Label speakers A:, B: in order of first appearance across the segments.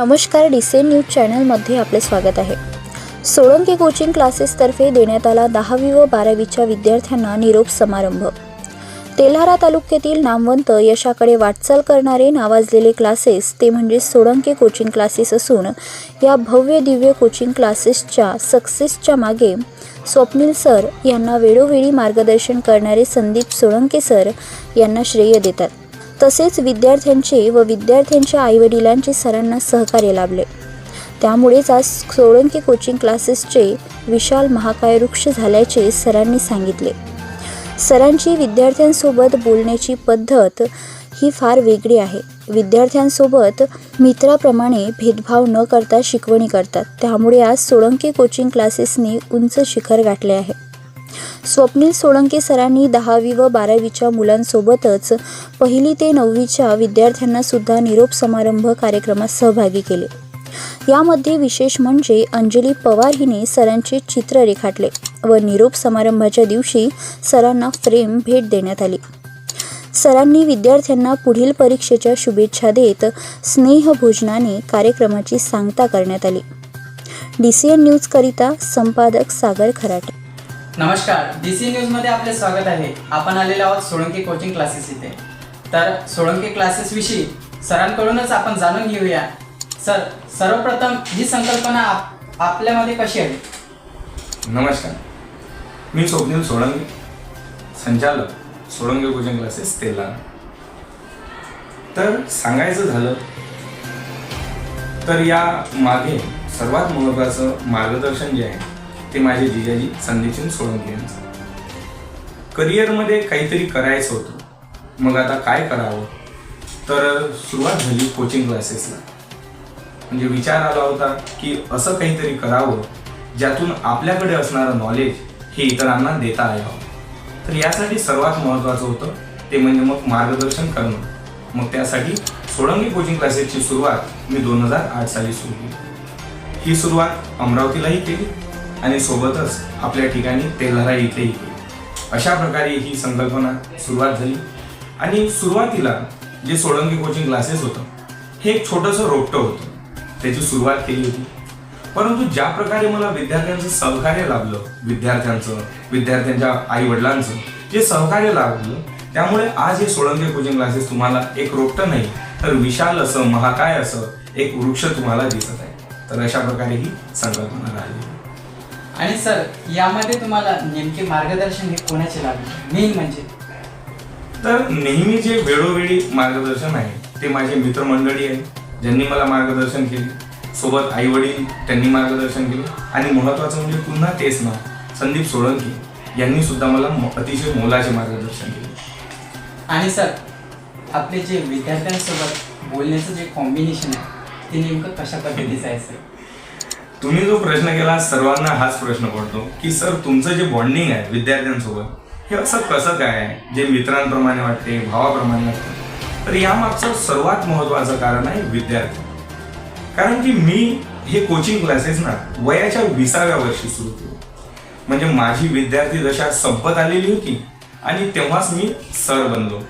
A: नमस्कार decent news चॅनलमध्ये आपले स्वागत आहे. सोळंकी कोचिंग क्लासेसतर्फे देण्यात आला दहावी व बारावीच्या विद्यार्थ्यांना निरोप समारंभ. तेल्हारा तालुक्यातील नामवंत यशाकडे वाटचाल करणारे नावाजलेले क्लासेस ते म्हणजे सोळंकी कोचिंग क्लासेस असून या भव्य दिव्य कोचिंग क्लासेसच्या सक्सेसच्या मागे स्वप्नील सर यांना वेळोवेळी मार्गदर्शन करणारे संदीप सोळंके सर यांना श्रेय देतात. तसेच विद्यार्थ्यांचे व विद्यार्थ्यांच्या आईवडिलांचे सरांना सहकार्य लाभले. त्यामुळेच आज सोळंकी कोचिंग क्लासेसचे विशाल महाकाय वृक्ष झाल्याचे सरांनी सांगितले. सरांची विद्यार्थ्यांसोबत बोलण्याची पद्धत ही फार वेगळी आहे. विद्यार्थ्यांसोबत मित्राप्रमाणे भेदभाव न करता शिकवणी करतात. त्यामुळे आज सोळंकी कोचिंग क्लासेसने उंच शिखर गाठले आहे. स्वप्नील सोळंके सरांनी दहावी व बारावीच्या मुलांसोबतच पहिली ते नववीच्या विद्यार्थ्यांना सुद्धा निरोप समारंभ कार्यक्रमात सहभागी केले. यामध्ये विशेष म्हणजे अंजली पवार हिने सरांचे चित्र रेखाटले व निरोप समारंभाच्या दिवशी सरांना फ्रेम भेट देण्यात आली. सरांनी विद्यार्थ्यांना पुढील परीक्षेच्या शुभेच्छा देत स्नेहभोजनाने कार्यक्रमाची सांगता करण्यात आली. डी सी एन न्यूजकरिता संपादक सागर खराटे.
B: नमस्कार डी सी न्यूजमध्ये आपले स्वागत आहे. आपण आलेलो आहोत सोळंकी कोचिंग क्लासेस इथे. तर सोळंकी क्लासेस विषयी सरांकडूनच आपण जाणून घेऊया. सर सर्वप्रथम ही संकल्पना आप आपल्यामध्ये कशी आहे
C: नमस्कार. मी स्वप्नील सोळंकी संचालक सोळंकी कोचिंग क्लासेस तेला. तर सांगायचं झालं तर या मागे सर्वात महत्त्वाचं मार्गदर्शन जे आहे ते माझे जिजाजी संदीपसिंग सोळंकी यांचं करिअरमध्ये काहीतरी करायचं होतं. मग आता काय करावं? तर सुरुवात झाली कोचिंग क्लासेसला म्हणजे विचार आला होता की असं काहीतरी करावं ज्यातून आपल्याकडे असणारं नॉलेज हे इतरांना देता यावं. तर यासाठी सर्वात महत्त्वाचं होतं ते म्हणजे मग मार्गदर्शन करणं. मग त्यासाठी सोळंगी कोचिंग क्लासेसची सुरुवात मी दोन हजार आठ साली सुरू केली. ही सुरुवात अमरावतीलाही केली. आणि सोबतच आपल्या ठिकाणी तेलारा इथेही अशा प्रकारे ही संकल्पना सुरुवात झाली. आणि सुरुवातीला जे सोळंकी कोचिंग क्लासेस होतं हे एक छोटंसं रोपटं होतं. त्याची सुरुवात केली होती. परंतु ज्या प्रकारे मला विद्यार्थ्यांचं सहकार्य लाभलं विद्यार्थ्यांचं विद्यार्थ्यांच्या आई वडिलांचं जे सहकार्य लाभलं त्यामुळे आज हे सोळंके कोचिंग क्लासेस तुम्हाला एक रोपटं नाही तर विशाल असं महाकाय असं एक वृक्ष तुम्हाला दिसत आहे. तर अशा प्रकारे ही संकल्पना राहिली.
B: आणि सर यामध्ये तुम्हाला नेमके मार्गदर्शन हे कोणाचे लागले? मेन म्हणजे?
C: तर नेहमी जे वेळोवेळी मार्गदर्शन आहे ते माझे मित्रमंडळी आहे ज्यांनी मला मार्गदर्शन केले. सोबत आई वडील त्यांनी मार्गदर्शन केले. आणि महत्वाचं म्हणजे पुन्हा तेच नाव संदीप सोळंकी यांनी सुद्धा मला अतिशय मोलाचे मार्गदर्शन केले.
B: आणि सर आपले जे विद्यार्थ्यांसोबत बोलण्याचं जे कॉम्बिनेशन आहे ते नेमकं कशा पद्धतीचं आहे सर?
C: तुम्ही जो प्रश्न केला सर्वांना हाच प्रश्न पडतो की सर तुमचं जे बॉन्डिंग आहे विद्यार्थ्यांसोबत हे असं कसं काय आहे? जे मित्रांप्रमाणे वाटते भावाप्रमाणे वाटते. तर यामागचं सर्वात महत्वाचं कारण आहे विद्यार्थी. कारण की मी हे कोचिंग क्लासेस ना वयाच्या विसाव्या वर्षी सुरू केले. म्हणजे माझी विद्यार्थी दशा संपत आलेली होती आणि तेव्हाच मी सर बनलो.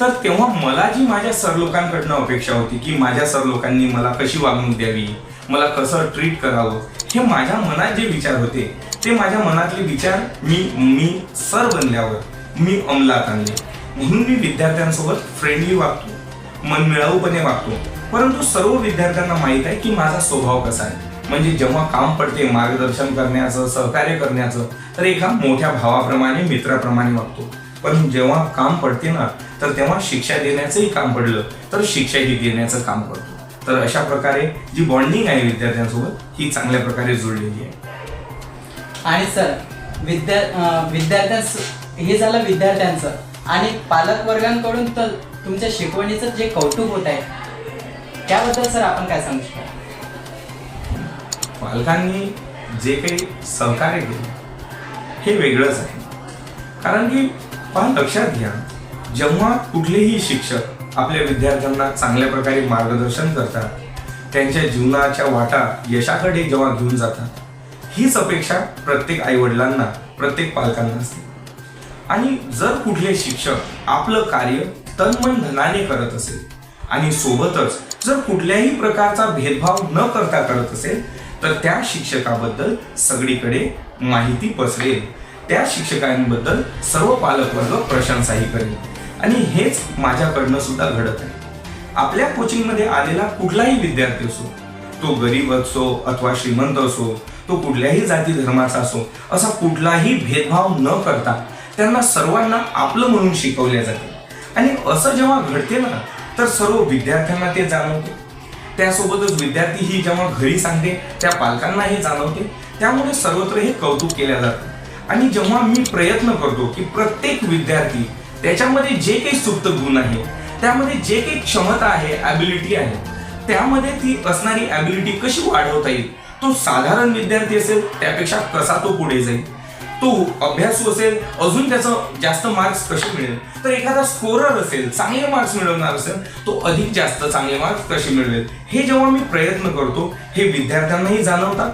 C: तर तेव्हा मला जी माझ्या सर लोकांकडनं अपेक्षा होती की माझ्या सर लोकांनी मला कशी वागणूक द्यावी मला कसं ट्रीट करावं हे माझ्या मनात जे विचार होते ते माझ्या मनातले विचार मी मी सर बनल्यावर मी अंमलात आणले. म्हणून मी विद्यार्थ्यांसोबत फ्रेंडली वागतो मनमिळाऊपणे वागतो. परंतु सर्व विद्यार्थ्यांना माहीत आहे की माझा स्वभाव कसा आहे. म्हणजे जेव्हा काम पडते मार्गदर्शन करण्याचं सहकार्य करण्याचं तर एका मोठ्या भावाप्रमाणे मित्राप्रमाणे वागतो. पण जेव्हा काम पडते ना तर तेव्हा शिक्षा देण्याचंही काम पडलं तर शिक्षाही देण्याचं काम करतो. तर अशा प्रकारे जी बॉन्डिंग आहे विद्यार्थ्यांसोबत ही चांगल्या प्रकारे जुळलेली आहे.
B: आणि सर विद्या विद्यार्थ्यांस हे झालं विद्यार्थ्यांचं. आणि पालक वर्गांकडून तर तुमच्या शिकवणीचं जे कौतुक होत आहे त्याबद्दल सर आपण काय सांगू शकता?
C: पालकांनी जे काही सहकार्य केलं हे वेगळंच आहे. कारण की पहा लक्षात घ्या जेव्हा कुठलेही शिक्षक आपल्या विद्यार्थ्यांना चांगल्या प्रकारे मार्गदर्शन करतात. त्यांच्या जीवनाच्या वाटा यशाकडे जेव्हा घेऊन जातात हीच अपेक्षा प्रत्येक आईवडिलांना प्रत्येक पालकांना असते. आणि जर कुठले शिक्षक आपलं कार्य तन्मन धनाने करत असेल आणि सोबतच जर कुठल्याही प्रकारचा भेदभाव न करता करत असेल तर त्या शिक्षकाबद्दल सगळीकडे माहिती पसरेल. त्या शिक्षकांबद्दल सर्व पालकवर्ग प्रशंसाही करेल. आणि हेच माझ्याकडनं सुद्धा घडत आहे. आपल्या कोचिंगमध्ये आलेला कुठलाही विद्यार्थी असो तो गरीब असो अथवा श्रीमंत असो तो कुठल्याही जाती धर्माचा असो असा कुठलाही भेदभाव न करता त्यांना सर्वांना आपलं म्हणून शिकवले जाते. आणि असं जेव्हा घडते ना तर सर्व विद्यार्थ्यांना ते जाणवते. त्यासोबतच विद्यार्थी ही जेव्हा घरी सांगते त्या पालकांना हे जाणवते. त्यामुळे सर्वत्र हे कौतुक केल्या जातं. आणि जेव्हा मी प्रयत्न करतो की प्रत्येक विद्यार्थी त्याच्यामध्ये जे काही सुप्त गुण आहे त्यामध्ये जे काही क्षमता आहे ॲबिलिटी आहे त्यामध्ये ती असणारी ॲबिलिटी कशी वाढवता येईल? तो साधारण विद्यार्थी असेल त्यापेक्षा कसा तो पुढे जाईल? तो अभ्यासू असेल अजून त्याचं जास्त मार्क्स कसे मिळेल? तर एखादा स्कोरर असेल चांगले मार्क्स मिळवणार असेल तो अधिक जास्त चांगले मार्क्स कसे मिळवेल? हे जेव्हा मी प्रयत्न करतो हे विद्यार्थ्यांनाही जाणवतात.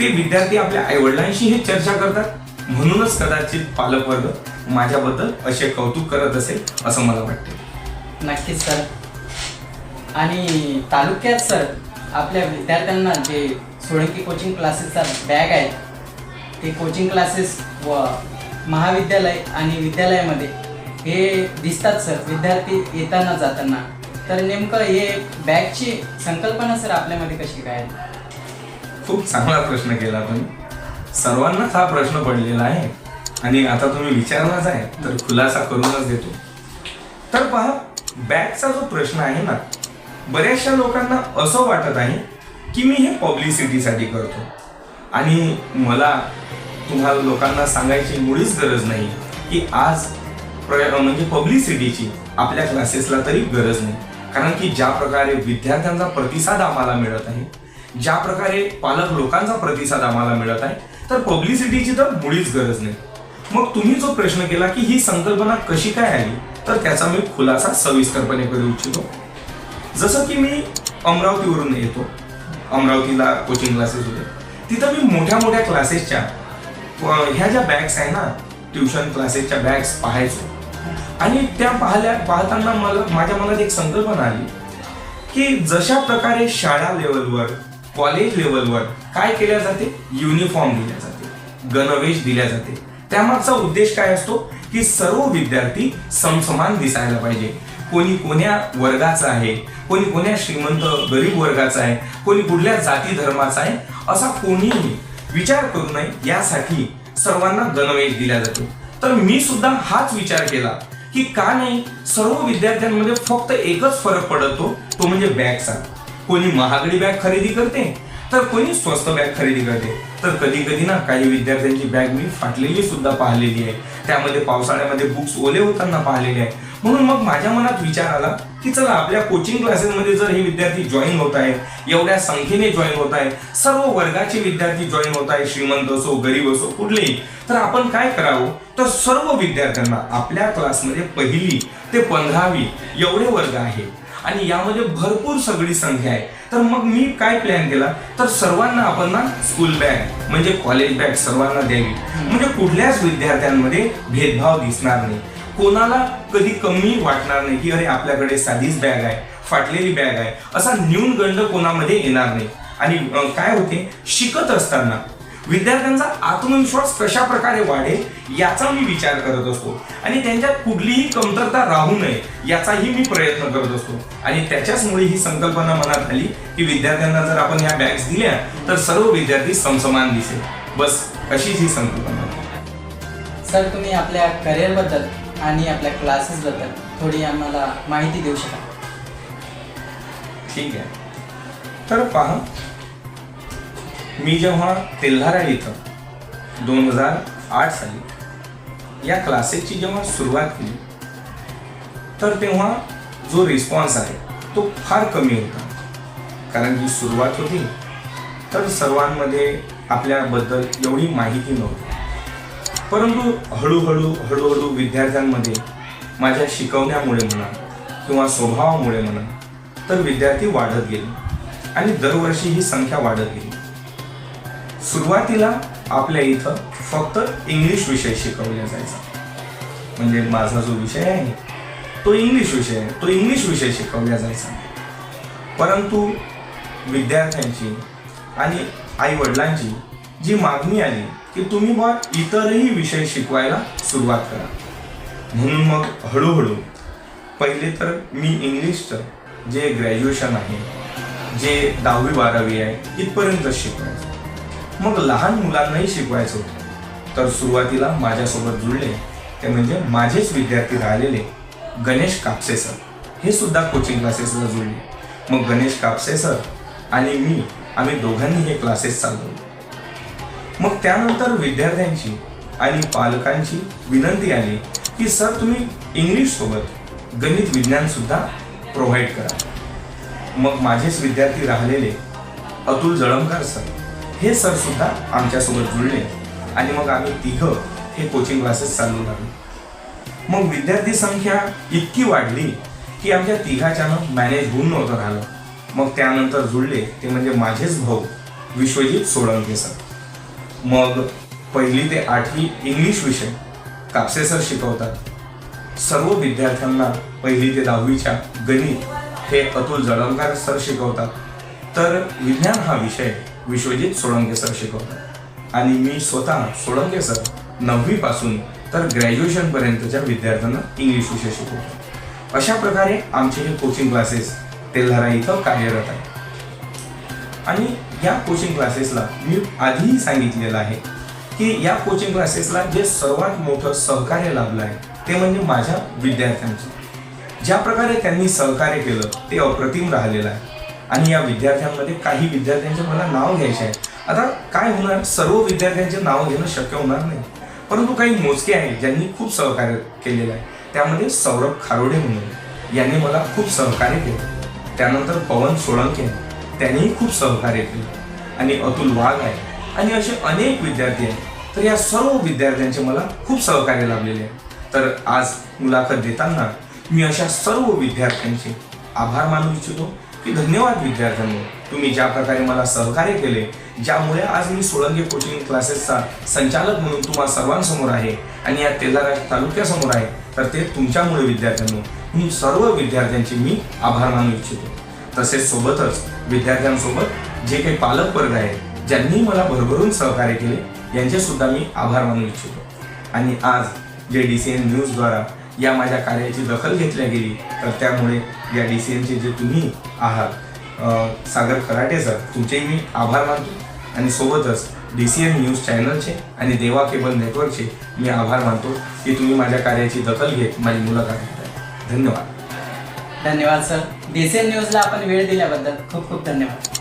C: ते विद्यार्थी आपल्या आईवडिलांशी हे चर्चा करतात. म्हणूनच कदाचित पालकवर्ग माझ्याबद्दल असे कौतुक करत असेल असं मला वाटतं
B: नक्कीच सर. आणि तालुक्यात सर आपल्या विद्यार्थ्यांना जे सोळंकी कोचिंग क्लासेसचा बॅग आहे ते कोचिंग क्लासेस व महाविद्यालय आणि विद्यालयामध्ये हे दिसतात सर विद्यार्थी येताना जाताना. तर नेमकं हे बॅगची संकल्पना सर आपल्यामध्ये कशी काय आहे?
C: खूप चांगला प्रश्न केला तुम्ही. सर्वांनाच हा प्रश्न पडलेला आहे. आणि आता तुम्ही विचारलाच आहे तर खुलासा करूनच देतो. तर पहा बॅगचा जो प्रश्न आहे ना बऱ्याचशा लोकांना असं वाटत आहे की मी हे पब्लिसिटीसाठी करतो. आणि मला तुम्हाला लोकांना सांगायची मुळीच गरज नाही की आज प्र- म्हणजे पब्लिसिटीची आपल्या क्लासेसला तरी गरज नाही. कारण की ज्या प्रकारे विद्यार्थ्यांचा प्रतिसाद आम्हाला मिळत आहे ज्या प्रकारे पालक लोकांचा प्रतिसाद आम्हाला मिळत आहे तर पब्लिसिटीची तर मुळीच गरज नाही. मग तुम्ही जो प्रश्न केला की ही संकल्पना कशी काय आली तर त्याचा मी खुलासा सविस्तरपणे करू इच्छितो. जसं की मी अमरावतीवरून येतो अमरावतीला कोचिंग क्लासेस होते. तिथं मी मोठ्या मोठ्या क्लासेसच्या ह्या ज्या बॅग्स आहे ना ट्युशन क्लासेसच्या बॅग्स पाहायचो. आणि त्या पाहल्या पाहताना मला माझ्या मनात एक संकल्पना आली की जशा प्रकारे शाळा लेवलवर कॉलेज लेवलवर काय केल्या जाते? युनिफॉर्म दिल्या जाते. गणवेश दिल्या जाते. त्यामागचा उद्देश काय असतो? की सर्व विद्यार्थी समसमान दिसायला पाहिजे. कोणी कोण्या वर्गाचा आहे कोणी कोण्या श्रीमंत गरीब वर्गाचा आहे कोणी कुठल्या जाती धर्माचा आहे असा कोणीही विचार करू नये यासाठी सर्वांना गणवेश दिला जातो. तर मी सुद्धा हाच विचार केला की का नाही सर्व विद्यार्थ्यांमध्ये फक्त एकच फरक पडतो तो म्हणजे बॅगचा कोणी महागडी बॅग खरेदी करते तर कोणी स्वस्त बॅग खरेदी करते. तर कधी कधी ना काही विद्यार्थ्यांची बॅग मी फाटलेली सुद्धा पाहिलेली आहे. त्यामध्ये पावसाळ्यामध्ये बुक्स ओले होताना पाहिलेले आहे म्हणून मग माझ्या मनात विचार आला की चला आपल्या कोचिंग क्लासेसमध्ये जर हे विद्यार्थी जॉईन होत आहेत एवढ्या संख्येने जॉईन होत आहे सर्व वर्गाचे विद्यार्थी जॉईन होत आहे श्रीमंत असो गरीब असो कुठलेही तर आपण काय करावं? तर सर्व विद्यार्थ्यांना आपल्या क्लासमध्ये पहिली ते पंधरावी एवढे वर्ग आहेत आणि यामध्ये भरपूर सगळी संख्या आहे. तर मग मी काय प्लॅन केला? तर सर्वांना आपण ना स्कूल बॅग म्हणजे कॉलेज बॅग सर्वांना द्यावी. म्हणजे कुठल्याच विद्यार्थ्यांमध्ये भेदभाव दिसणार नाही. कोणाला कधी कमी वाटणार नाही की अरे आपल्याकडे साधीच बॅग आहे फाटलेली बॅग आहे. असा न्यूनगंड कोणामध्ये येणार नाही. आणि काय होते? शिकत असताना विद्यार्थ्यांचा आत्मविश्वास कशा प्रकारे वाढेल याचा मी विचार करत असतो. आणि त्यांच्यात कुठलीही कमतरता राहू नये याचाही मी प्रयत्न करत असतो. आणि त्याच्याचमुळे ही संकल्पना मनात आली की विद्यार्थ्यांना जर आपण ह्या बॅग्स दिल्या तर सर्व विद्यार्थी समसमान दिसेल. बस अशीच ही संकल्पना.
B: सर तुम्ही आपल्या करिअरबद्दल आणि आपल्या क्लासेसबद्दल थोडी आम्हाला माहिती देऊ शकाल?
C: ठीक आहे. तर पहा मी जेव्हा तेल्हारा इथं दोन हजार आठ साली या क्लासेसची जेव्हा सुरुवात केली तर तेव्हा जो रिस्पॉन्स आहे तो फार कमी होता. कारण की सुरुवात होती तर सर्वांमध्ये आपल्याबद्दल एवढी माहिती नव्हती. परंतु हळूहळू हळूहळू विद्यार्थ्यांमध्ये माझ्या शिकवण्यामुळे म्हणा किंवा स्वभावामुळे म्हणा तर विद्यार्थी वाढत गेले आणि दरवर्षी ही संख्या वाढत गेली. सुरुवातीला आपल्या इथं फक्त इंग्लिश विषय शिकवला जायचा. म्हणजे माझा जो विषय आहे तो इंग्लिश विषय आहे तो इंग्लिश विषय शिकवला जायचा. परंतु विद्यार्थ्यांची आणि आई वडिलांची जी मागणी आली की तुम्ही मग इतरही विषय शिकवायला सुरुवात करा. म्हणून मग हळूहळू पहिले तर मी इंग्लिशचं जे ग्रॅज्युएशन आहे जे दहावी बारावी आहे इथपर्यंत शिकवायचं. मग लहान मुलांनाही शिकवायचं. होतं तर सुरुवातीला माझ्यासोबत जुळले. ते म्हणजे माझेच विद्यार्थी राहिलेले गणेश कापसे सर. हे सुद्धा कोचिंग क्लासेसला जुळले. मग गणेश कापसे सर आणि मी आम्ही दोघांनी हे क्लासेस चालवले. मग त्यानंतर विद्यार्थ्यांची आणि पालकांची विनंती आली की सर तुम्ही इंग्लिश सोबत गणित विज्ञान सुद्धा प्रोव्हाइड करा. मग माझेच विद्यार्थी राहिलेले अतुल जळमकर सर. हे सर सुद्धा आमच्यासोबत जुळले. आणि मग आम्ही तिघं हे कोचिंग क्लासेस चालू लागले मग विद्यार्थी संख्या इतकी वाढली की आमच्या तिघाच्यानं मॅनेज होऊन नव्हतं राहिलं. मग त्यानंतर जुळले ते म्हणजे माझेच भाऊ विश्वजित सोळंके सर. मग पहिली ते आठवी इंग्लिश विषय कापसे सर शिकवतात. सर्व विद्यार्थ्यांना पहिली ते दहावीच्या गणित हे अतुल जळमकर सर शिकवतात. तर विज्ञान हा विषय विश्वजित सोळंके सर शिकवतात. आणि मी स्वतः सोळंके सर नववीपासून तर ग्रॅज्युएशन पर्यंतच्या विद्यार्थ्यांना इंग्लिश विषय शिकवतो. अशा प्रकारे आमचे हे कोचिंग क्लासेस तेल्हारा इथं कार्यरत आहे आणि या कोचिंग क्लासेसला मी आधीही सांगितलेलं आहे की या कोचिंग क्लासेसला जे सर्वात मोठं सहकार्य लाभलं आहे ते म्हणजे माझ्या विद्यार्थ्यांचं. ज्या प्रकारे त्यांनी सहकार्य केलं ते अप्रतिम राहिलेलं आहे. आणि या विद्यार्थ्यांमध्ये काही विद्यार्थ्यांचे मला नाव घ्यायचे आहे. आता काय होणार? सर्व विद्यार्थ्यांचे नाव घेणं शक्य होणार नाही. परंतु काही मोजके आहेत ज्यांनी खूप सहकार्य केलेलं आहे. त्यामध्ये सौरभ खारोडे म्हणून यांनी मला खूप सहकार्य केलं. त्यानंतर पवन सोळंके त्यांनीही खूप सहकार्य केलं. आणि अतुल वाघ आहे. आणि असे अनेक विद्यार्थी आहेत. तर या सर्व विद्यार्थ्यांचे मला खूप सहकार्य लाभलेले आहे. तर आज मुलाखत देताना मी अशा सर्व विद्यार्थ्यांचे आभार मानू इच्छितो. धन्यवाद विद्यार्थ्यांनो. तुम्ही ज्या प्रकारे मला सहकार्य केले ज्यामुळे आज मी सोळंगे कोचिंग क्लासेसचा संचालक म्हणून तुम्हा सर्वांसमोर आहे आणि या तेलारा तालुक्यासमोर आहे तर ते तुमच्यामुळे विद्यार्थ्यांनो. मी सर्व विद्यार्थ्यांचे मी आभार मानू इच्छितो. तसेच सोबतच विद्यार्थ्यांसोबत जे काही पालक वर्ग आहेत ज्यांनी मला भरभरून सहकार्य केले यांचे सुद्धा मी आभार मानू इच्छितो. आणि आज जे डी सी एन न्यूजद्वारा या माझ्या कार्याची दखल घेतल्या गेली तर त्यामुळे या डी सी एमचे जे तुम्ही आहात सागर खराटे सर तुमचेही मी आभार मानतो. आणि सोबतच डी सी एन न्यूज चॅनलचे आणि देवा केबल नेटवर्कचे मी आभार मानतो की तुम्ही माझ्या कार्याची दखल घेत माझी मुलाखत घेताय. धन्यवाद.
B: धन्यवाद सर. डी सी एम न्यूजला आपण वेळ दिल्याबद्दल खूप खूप धन्यवाद.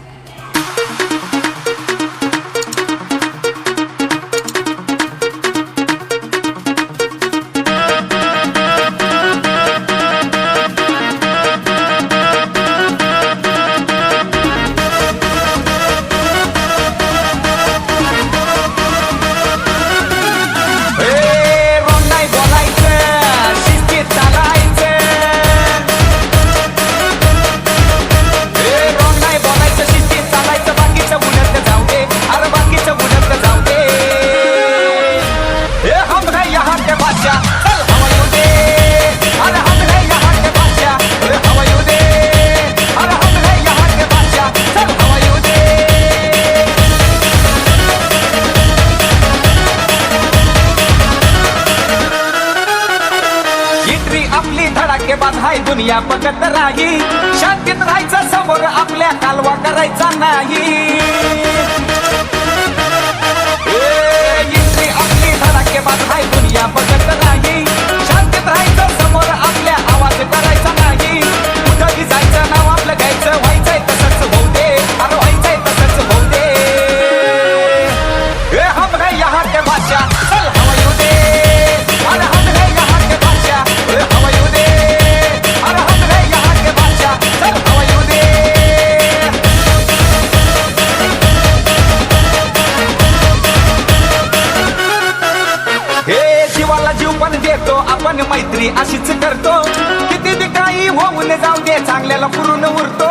D: बघत राही. शांतीत राहायचं समोर आपल्या कालवा करायचा नाही. मैत्री अशीच करतो. किती बी काही होऊन जाऊ दे चांगल्याला पुरून उरतो.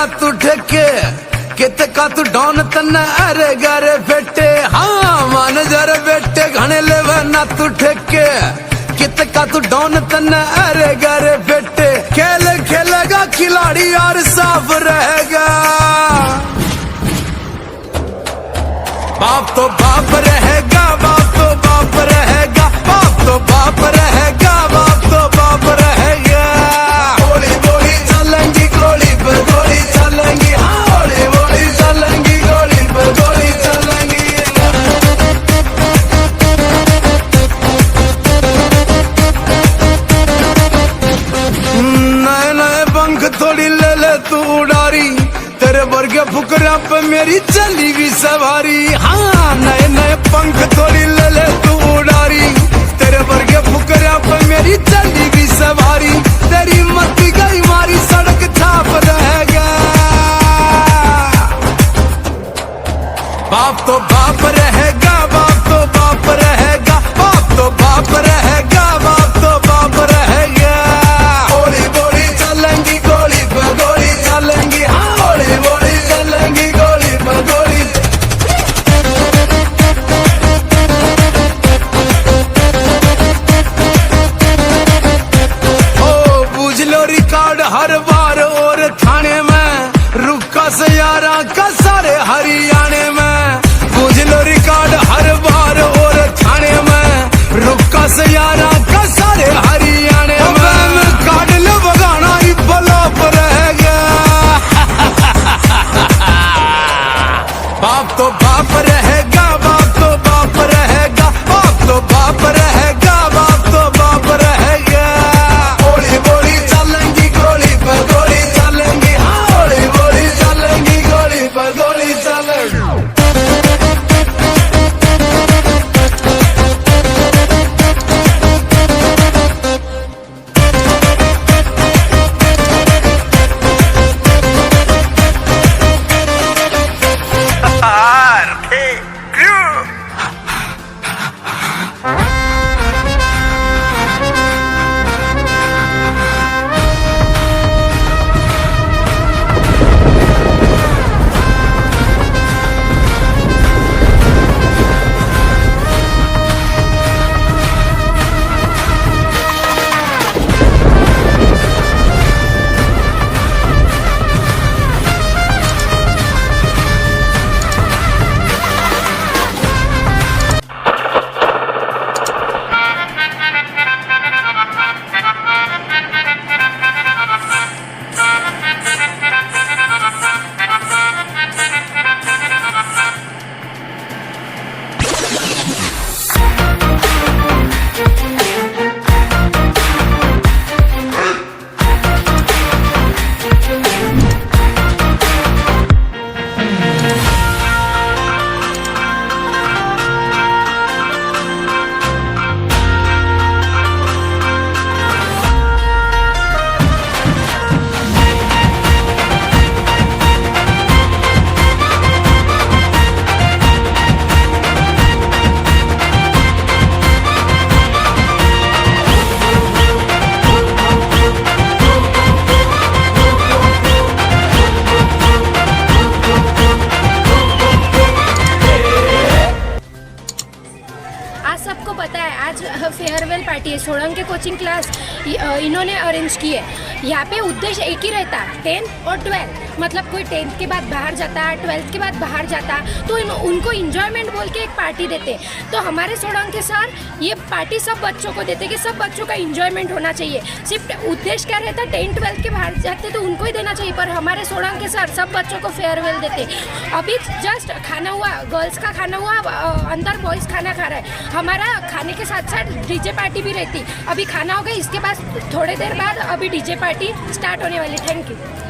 E: ना तू ठेके कित का तू डॉन तन्ना अरे गरे बेटे? हाँ मान जर बेटे घने लेवे ना तू ठेके कित का तू डॉन तन्ना अरे गरे बेटे? खेल खेलेगा खिलाड़ी और साफ रहेगा। बाप तो बाप रहेगा बाप मेरी चली गई सवारी। हाँ नए नए पंख तोड़ी है
F: यहाँ कोई टेंथ के बाद बाहर जाता है ट्वेल्थ के बाद बाहर जाता तो इन, उनको इंजॉयमेंट बोल के एक पार्टी देते। तो हमारे सोडंग के सर ये पार्टी सब बच्चों को देते कि सब बच्चों का इंजॉयमेंट होना चाहिए। सिर्फ़ उद्देश्य क्या रहता टेंथ ट्वेल्थ के बाहर जाते तो उनको ही देना चाहिए पर हमारे सोडंग के सर सब बच्चों को फेयरवेल देते। अभी जस्ट खाना हुआ गर्ल्स का खाना हुआ अंदर बॉयज़ खाना खा रहा है। हमारा खाने के साथ साथ डीजे पार्टी भी रहती। अभी खाना हो गया इसके बाद थोड़ी देर बाद अभी डीजे पार्टी स्टार्ट होने वाली थैंक यू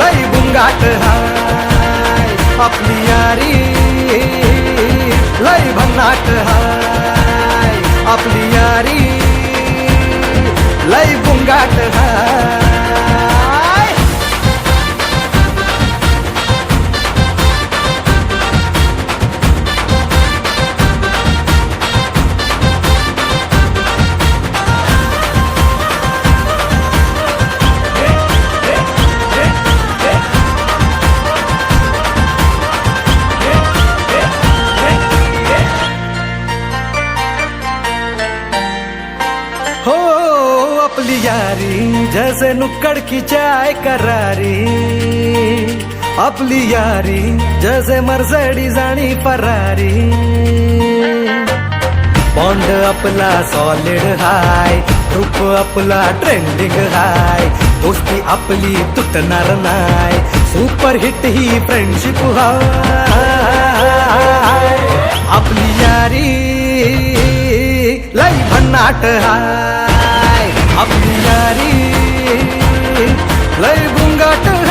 G: लई बुंगाट हाय आपली यारी. लई भन्नाट हाय आपली यारी. लई बुंगाट हाय. यारी जैसे चाय करारी। आपली यारी जसे मरजडी जाणी फरारी। बॉन्ड आपला सॉलिड हाय रूप आपला ट्रेंडिंग हाय दोस्ती आपली तुटणार नाय सुपर हिट ही फ्रेंडशिप हाय। आपली यारी लई भन्नाट हाय। आपली यारी லை பூங்காட்டு.